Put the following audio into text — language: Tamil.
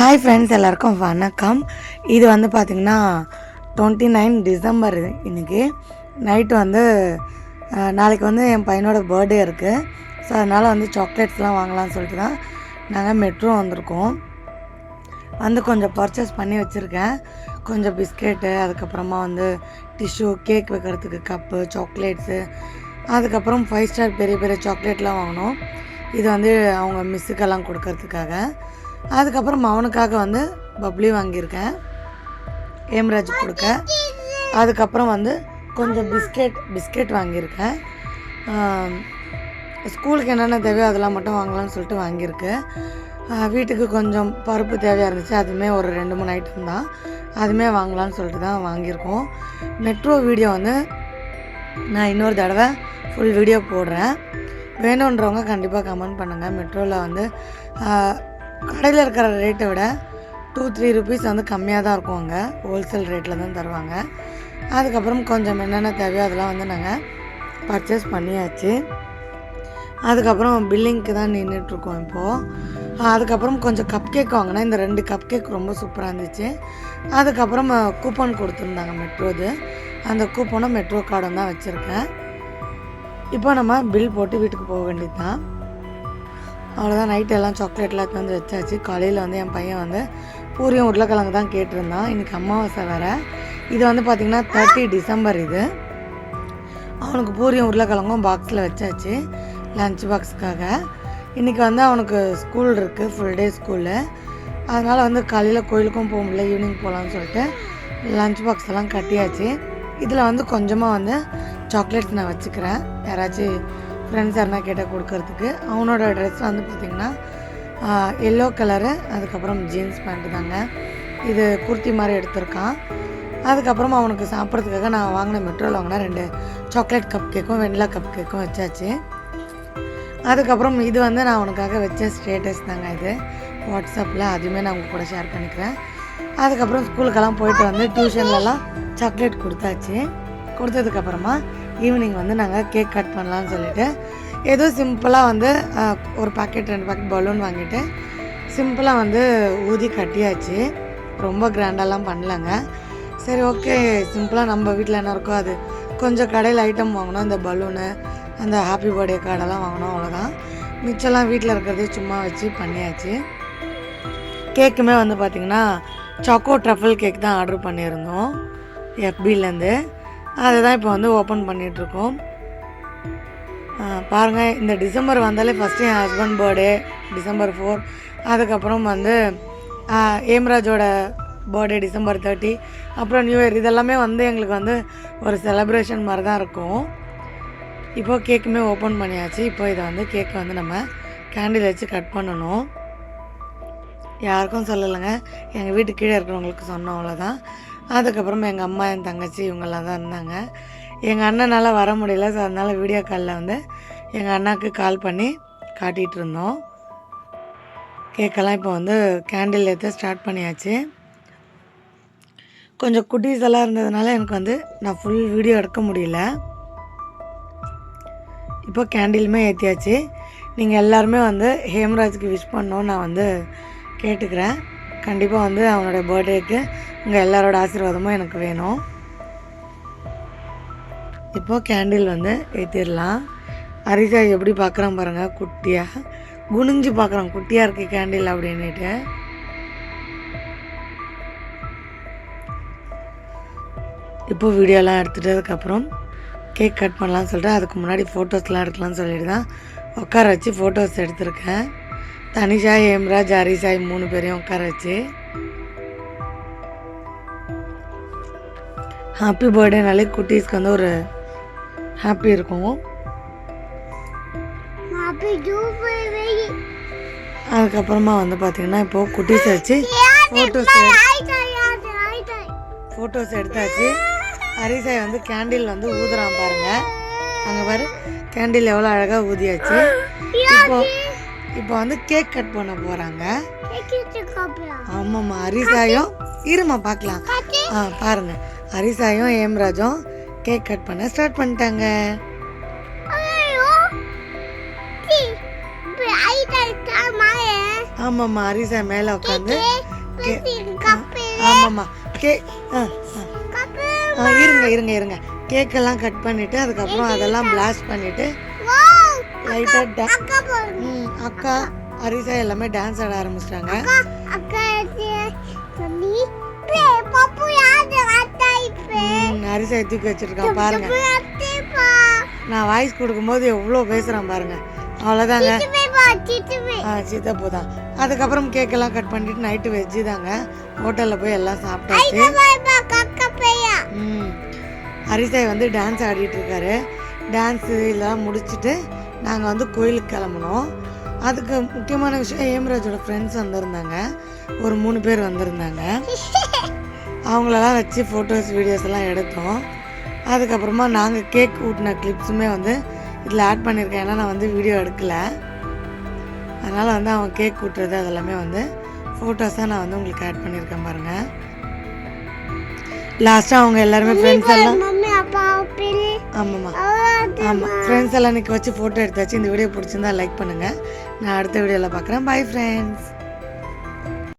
ஹாய் ஃப்ரெண்ட்ஸ் எல்லாருக்கும் வணக்கம். இது வந்து பார்த்திங்கன்னா டுவெண்ட்டி நைன் டிசம்பர் இன்றைக்கி நைட்டு வந்து நாளைக்கு வந்து என் பையனோட பர்த்டே இருக்குது ஸோ அதனால் வந்து சாக்லேட்ஸ்லாம் வாங்கலாம்னு சொல்லிட்டு தான் நாங்கள் மெட்ரோ வந்திருக்கோம். வந்து கொஞ்சம் பர்ச்சேஸ் பண்ணி வச்சுருக்கேன். கொஞ்சம் பிஸ்கெட்டு அதுக்கப்புறமா வந்து டிஷ்யூ கேக் வைக்கிறதுக்கு கப்பு சாக்லேட்ஸு அதுக்கப்புறம் ஃபைவ் ஸ்டார் பெரிய பெரிய சாக்லேட்லாம் வாங்கினோம். இது வந்து அவங்க மிஸ்ஸுக்கெல்லாம் கொடுக்கறதுக்காக. அதுக்கப்புறம் அவனுக்காக வந்து பப்ளி வாங்கியிருக்கேன். ஏம்ராஜ் கொடுக்க. அதுக்கப்புறம் வந்து கொஞ்சம் பிஸ்கெட் பிஸ்கெட் வாங்கியிருக்கேன். ஸ்கூலுக்கு என்னென்ன தேவையோ அதெல்லாம் மட்டும் வாங்கலாம்னு சொல்லிட்டு வாங்கியிருக்கு. வீட்டுக்கு கொஞ்சம் பருப்பு தேவையாக இருந்துச்சு. அதுவுமே ஒரு ரெண்டு மூணு ஐட்டம் தான். அதுவுமே வாங்கலாம்னு சொல்லிட்டு தான் வாங்கியிருக்கோம். மெட்ரோ வீடியோ வந்து நான் இன்னொரு தடவை ஃபுல் வீடியோ போடுறேன். வேணுன்றவங்க கண்டிப்பாக கமெண்ட் பண்ணுங்கள் மெட்ரோவில் வந்து கடையில் இருக்கிற ரேட்டை விட டூ த்ரீ ருபீஸ் வந்து கம்மியாக தான் இருக்கும் அங்கே. ஹோல்சேல் ரேட்டில் தான் தருவாங்க. அதுக்கப்புறம் கொஞ்சம் என்னென்ன தேவையோ அதெல்லாம் வந்து நாங்கள் பர்ச்சேஸ் பண்ணியாச்சு. அதுக்கப்புறம் பில்லிங்க்கு தான் நின்றுட்டுருக்கோம் இப்போது அதுக்கப்புறம் கொஞ்சம் கப் கேக் வாங்கினேன். இந்த ரெண்டு கப் கேக் ரொம்ப சூப்பராக இருந்துச்சு. அதுக்கப்புறம் கூப்பன் கொடுத்துருந்தாங்க மெட்ரோது. அந்த கூப்பனும் மெட்ரோ கார்டும் தான் வச்சுருக்கேன். இப்போ நம்ம பில் போட்டு வீட்டுக்கு போக வேண்டியது தான் அவ்வளோதான் நைட் எல்லாம் சாக்லேட்லாம் எடுத்து வந்து வச்சாச்சு. காலையில் வந்து என் பையன் வந்து பூரியும் உருளைக்கிழங்கு தான் கேட்டிருந்தான். இன்றைக்கி அமாவாசை வேறு. இது வந்து பார்த்திங்கன்னா தேர்ட்டி டிசம்பர் இது. அவனுக்கு பூரியும் உருளைக்கிழங்கும் பாக்ஸில் வச்சாச்சு லஞ்ச் பாக்ஸுக்காக இன்றைக்கி வந்து அவனுக்கு ஸ்கூல் இருக்குது ஃபுல் டே ஸ்கூலு அதனால் வந்து காலையில் கோயிலுக்கும் போக முடியல ஈவினிங் போகலான்னு சொல்லிட்டு லஞ்ச் பாக்ஸ் எல்லாம் கட்டியாச்சு. இதில் வந்து கொஞ்சமாக வந்து சாக்லேட்ஸ் நான் வச்சுக்கிறேன். யாராச்சும் ஃப்ரெண்ட்ஸ் யாருனா கேட்டால் கொடுக்கறதுக்கு அவனோட ட்ரெஸ் வந்து பார்த்திங்கன்னா எல்லோ கலரு அதுக்கப்புறம் ஜீன்ஸ் பேண்ட்டு தாங்க. இது குர்த்தி மாதிரி எடுத்திருக்கான். அதுக்கப்புறம் அவனுக்கு சாப்பிட்றதுக்காக நான் வாங்கின மெட்ரோவில் வாங்கினா ரெண்டு சாக்லேட் கப் கேக்கும் வெண்ணிலா கப் கேக்கும் வச்சாச்சு. அதுக்கப்புறம் இது வந்து நான் அவனுக்காக வச்ச ஸ்டேட்டஸ் தாங்க இது. வாட்ஸ்அப்பில் அதுவுமே நான் உங்கள் கூட ஷேர் பண்ணிக்கிறேன். அதுக்கப்புறம் ஸ்கூலுக்கெல்லாம் போயிட்டு வந்து டியூஷன்லலாம் சாக்லேட் கொடுத்தாச்சு. கொடுத்ததுக்கப்புறமா ஈவினிங் வந்து நாங்கள் கேக் கட் பண்ணலான்னு சொல்லிட்டு ஏதோ சிம்பிளாக வந்து ஒரு பாக்கெட் ரெண்டு பாக்கெட் பலூன் வாங்கிட்டு சிம்பிளாக வந்து ஊதி கட்டியாச்சு. ரொம்ப கிராண்டெல்லாம் பண்ணலங்க. சரி ஓகே சிம்பிளாக நம்ம வீட்டில் என்ன இருக்கோ அது. கொஞ்சம் கடையில் ஐட்டம் வாங்கினோம் இந்த பலூனு அந்த ஹாப்பி பர்த்டே கார்டெல்லாம் வாங்கினோம் அவ்வளோதான் மிச்சம்லாம் வீட்டில் இருக்கிறதே சும்மா வச்சு பண்ணியாச்சு. கேக்குமே வந்து பார்த்திங்கன்னா சாக்கோ ட்ரஃபிள் கேக் தான் ஆர்டர் பண்ணியிருந்தோம். எஃபிலேருந்து அதை தான் இப்போ வந்து ஓப்பன் பண்ணிகிட்ருக்கோம் பாருங்கள் இந்த டிசம்பர் வந்தாலே ஃபஸ்ட்டு என் ஹஸ்பண்ட் பர்த்டே டிசம்பர் ஃபோர் அதுக்கப்புறம் வந்து ஏம்ராஜோட பர்த்டே டிசம்பர் தேர்ட்டி அப்புறம் நியூ இயர் இதெல்லாமே வந்து எங்களுக்கு வந்து ஒரு செலப்ரேஷன் மாதிரி தான் இருக்கும். இப்போ கேக்குமே ஓப்பன் பண்ணியாச்சு. இப்போ இதை வந்து கேக்கை வந்து நம்ம கேண்டில் வச்சு கட் பண்ணணும். யாருக்கும் சொல்லலைங்க. எங்கள் வீட்டு கீழே இருக்கிறவங்களுக்கு சொன்னோம் அவ்வளோதான் அதுக்கப்புறம் எங்கள் அம்மா என் தங்கச்சி இவங்கெல்லாம் தான் இருந்தாங்க. எங்கள் அண்ணனால் வர முடியல ஸோ அதனால் வீடியோ காலில் வந்து எங்கள் அண்ணாக்கு கால் பண்ணி காட்டிகிட்டு இருந்தோம். கேக்கெல்லாம் இப்போ வந்து கேண்டில் ஏற்ற ஸ்டார்ட் பண்ணியாச்சு. கொஞ்சம் குட்டீஸ் எல்லாம் இருந்ததுனால எனக்கு வந்து நான் ஃபுல் வீடியோ எடுக்க முடியல. இப்போ கேண்டிலுமே ஏற்றியாச்சு நீங்கள் எல்லாருமே வந்து ஹேம்ராஜுக்கு விஷ் பண்ணோன்னு நான் வந்து கேட்டுக்கிறேன். கண்டிப்பாக வந்து அவனோட பர்த்டேக்கு உங்கள் எல்லாரோட ஆசீர்வாதமும் எனக்கு வேணும். இப்போது கேண்டில் வந்து ஏற்றிடலாம் அரிசா எப்படி பார்க்குறான் பாருங்கள் குட்டியாக குனிஞ்சு பார்க்குறான் குட்டியாக இருக்கு கேண்டில் அப்படின்னுட்டு. இப்போ வீடியோலாம் எடுத்துட்டதுக்கப்புறம் கேக் கட் பண்ணலாம்னு சொல்லிட்டு அதுக்கு முன்னாடி ஃபோட்டோஸ்லாம் எடுக்கலாம்னு சொல்லிட்டு தான் உட்கார வச்சு ஃபோட்டோஸ் எடுத்திருக்கேன். தனிஷா ஹேம்ராஜ் ஹரிசாய் மூணு பேரையும் உட்கார வச்சு. ஹாப்பி பர்த்டேனாலே குட்டீஸ்க்கு வந்து ஒரு ஹாப்பி இருக்கும். அதுக்கப்புறமா வந்து பார்த்தீங்கன்னா இப்போது குட்டீஸ் வச்சு ஃபோட்டோஸ் ஃபோட்டோஸ் எடுத்தாச்சு. ஹரிசாய் வந்து கேண்டில் வந்து ஊதுறான் பாருங்க. அங்கே பாரு கேண்டில் எவ்வளோ அழகாக ஊதியாச்சு. இப்போ இப்போ வந்து கேக் கட் பண்ண போகிறாங்க ஆமாம்மா ஹரிசாயும் இருமா பார்க்கலாம் ஆ பாருங்க. ஹரிசாயும் ஏம்ராஜும் கேக் கட் பண்ண ஸ்டார்ட் பண்ணிட்டாங்க. ஆமாம்மா ஹரிசா மேலே உட்காந்து ஆமாம்மா. கே இருங்க இருங்க இருங்க. கேக்கெல்லாம் கட் பண்ணிட்டு அதுக்கப்புறம் அதெல்லாம் பிளாஸ்ட் பண்ணிட்டு வாவ் லைட்டாக ம் அக்கா ஹரிசா எல்லாமே டான்ஸ் ஆட ஆரம்பிச்சிட்டாங்க. ஹரிசா தூக்கி வச்சிருக்கான் பாருங்க. நான் வாய்ஸ் கொடுக்கும்போது எவ்வளோ பேசுகிறேன் பாருங்க. அவ்வளோதாங்க. ஆ சித்தப்பு தான். அதுக்கப்புறம் கேக்கெல்லாம் கட் பண்ணிட்டு நைட்டு வெஜ்ஜு தாங்க. ஹோட்டலில் போய் எல்லாம் சாப்பிட்டாச்சு. ம் ஹரிசாய் வந்து டான்ஸ் ஆடிட்டு இருக்காரு. டான்ஸு இதெல்லாம் முடிச்சுட்டு நாங்கள் வந்து கோயிலுக்கு கிளம்புனோம். அதுக்கு முக்கியமான விஷயம் ஏம்ராஜோட ஃப்ரெண்ட்ஸ் வந்திருந்தாங்க. ஒரு மூணு பேர் வந்திருந்தாங்க. அவங்களெல்லாம் வச்சு ஃபோட்டோஸ் வீடியோஸ் எல்லாம் எடுத்தோம். அதுக்கப்புறமா நாங்கள் கேக் ஊட்டின கிளிப்ஸுமே வந்து இதில் ஆட் பண்ணியிருக்கேன். ஏன்னா நான் வந்து வீடியோ எடுக்கல. அதனால் வந்து அவங்க கேக் ஊட்டுறது அதெல்லாமே வந்து ஃபோட்டோஸாக நான் வந்து உங்களுக்கு ஆட் பண்ணியிருக்கேன் பாருங்கள் லாஸ்ட்டாக அவங்க எல்லாருமே ஃப்ரெண்ட்ஸ் எல்லாம் ஆமாம்மா. ஆமாம் ஃப்ரெண்ட்ஸ் எல்லாம் நிற்க வச்சு ஃபோட்டோ எடுத்தாச்சு. இந்த வீடியோ பிடிச்சிருந்தா லைக் பண்ணுங்கள் நான் அடுத்த வீடியோவில் பார்க்குறேன். Bye friends